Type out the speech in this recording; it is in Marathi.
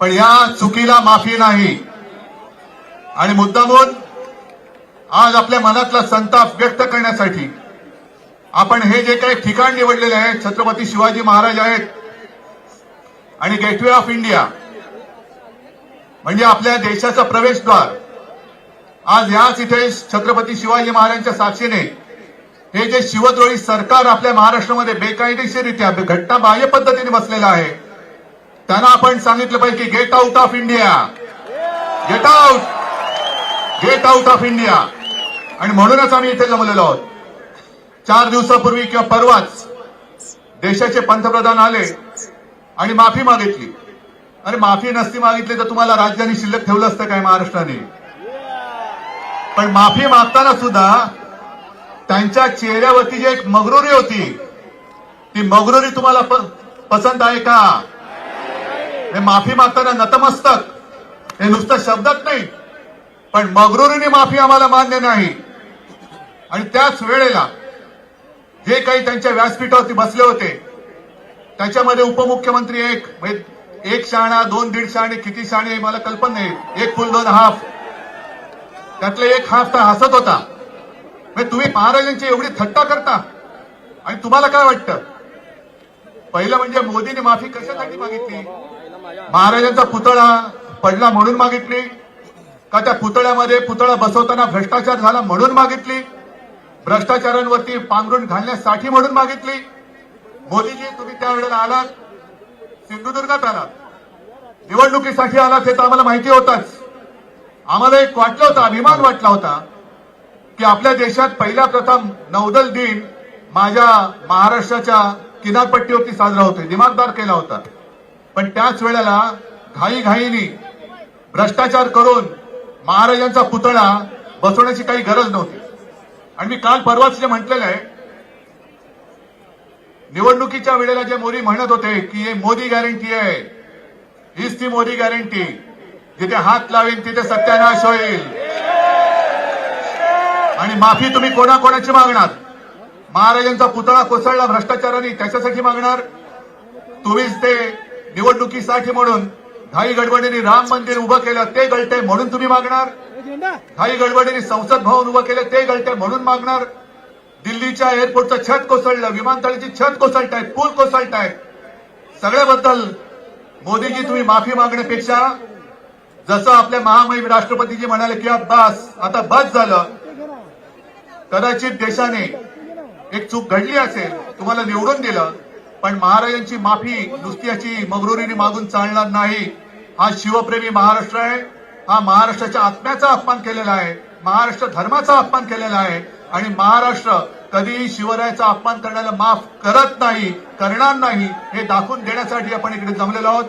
पण या चुकीला माफी नाही. आणि मुद्दामून आज आपल्या मनातला संताप व्यक्त करण्यासाठी आपण हे जे काही ठिकाण निवडलेले आहे छत्रपती शिवाजी महाराज आहेत आणि गेटवे ऑफ इंडिया म्हणजे आपल्या देशाचा प्रवेशद्वार आज याच इथे छत्रपती शिवाजी महाराजांच्या साक्षीने हे जे शिवद्रोही सरकार आपल्या महाराष्ट्रामध्ये बेकायदेशीररित्या घटनाबाह्य पद्धतीने बसलेलं आहे त्यांना आपण सांगितलं पाहिजे की get out of India get out get out of India आणि म्हणूनच आम्ही इथे जमलेलो आहोत. चार दिवसापूर्वी किंवा परवाच देशाचे पंतप्रधान आले आणि माफी मागितली. अरे माफी नसती मागितली तर तुम्हाला राज्याने शिल्लक ठेवलं असतं काय महाराष्ट्राने? पण माफी मागताना सुद्धा त्यांच्या चेहऱ्यावरती जी एक मगरुरी होती ती मगरुरी तुम्हाला प- पसंत आहे का? हे माफी मागताना नतमस्तक. हे नुसतं शब्दात नाही. पण मगरुरीने माफी आम्हाला मान्य नाही. आणि त्याच वेळेला जे काही त्यांच्या व्यासपीठावरती बसले होते त्याच्यामध्ये उपमुख्यमंत्री एक म्हणजे एक शाणा दोन दीड शाणे किती शाणे मला कल्पना नाही एक फुल दोन हाफ. त्यातले एक हाफ तर हसत होता. म्हणजे तुम्ही महाराजांची एवढी थट्टा करता. आणि तुम्हाला काय वाटतं? पहिलं म्हणजे मोदीने माफी कशासाठी मागितली? महाराजांचा पुतळा पडला म्हणून मागितली. का त्या पुतळ्यामध्ये पुतळा बसवताना भ्रष्टाचार झाला म्हणून मागितली. भ्रष्टाचारांवरती पांघरून घालण्यासाठी म्हणून मागितली. मोदीजी तुम्ही त्यावेळेला आलात. सिंधुदुर्गात आलात. निवडणुकीसाठी आलात हे तर आम्हाला माहिती होताच. आम्हाला एक वाटलं होतं अभिमान वाटला होता की आपल्या देशात पहिला प्रथम नौदल दिन माझ्या महाराष्ट्राच्या किनारपट्टीवरती साजरा होतोय दिमागदार केला होता. पण त्याच वेळेला घाईघाईनी भ्रष्टाचार करून महाराजांचा पुतळा बसवण्याची काही गरज नव्हती. आणि मी काल परवाच जे म्हटलेलं आहे निवडणुकीच्या वेळेला जे मोदी म्हणत होते की हे मोदी गॅरंटी आहे हीच ती मोदी गॅरंटी जिथे हात लावेन तिथे सत्यानाश होईल. आणि माफी तुम्ही कोणाकोणाची मागणार? महाराजांचा पुतळा कोसळला भ्रष्टाचाराने त्याच्यासाठी मागणार? तुम्हीच ते निवडणुकीसाठी म्हणून घाई गडबडीने राम मंदिर उभं केलं ते गळते म्हणून तुम्ही मागणार? घाई गडबडीने संसद भवन उभं केलं ते गळते म्हणून मागणार? दिल्लीच्या एअरपोर्टचं छत कोसळलं विमानतळाची छत कोसळतायत पूल कोसळतायत सगळ्याबद्दल मोदीजी तुम्ही माफी मागण्यापेक्षा जसं आपल्या महामहिम राष्ट्रपतीजी म्हणाले की बस आता बस झालं. कदाचित देशाने एक चूक घडली असेल तुम्हाला निवडून दिलं पण महाराजांची माफी नुसती याची मगरुरीने मागून चालणार नाही. हा शिवप्रेमी महाराष्ट्र आहे. हा महाराष्ट्राच्या आत्म्याचा अपमान केलेला आहे. महाराष्ट्र धर्माचा अपमान केलेला आहे. आणि महाराष्ट्र कधीही शिवरायाचा अपमान करण्याला माफ करत नाही करणार नाही हे दाखवून देण्यासाठी आपण इकडे जमलेलो आहोत.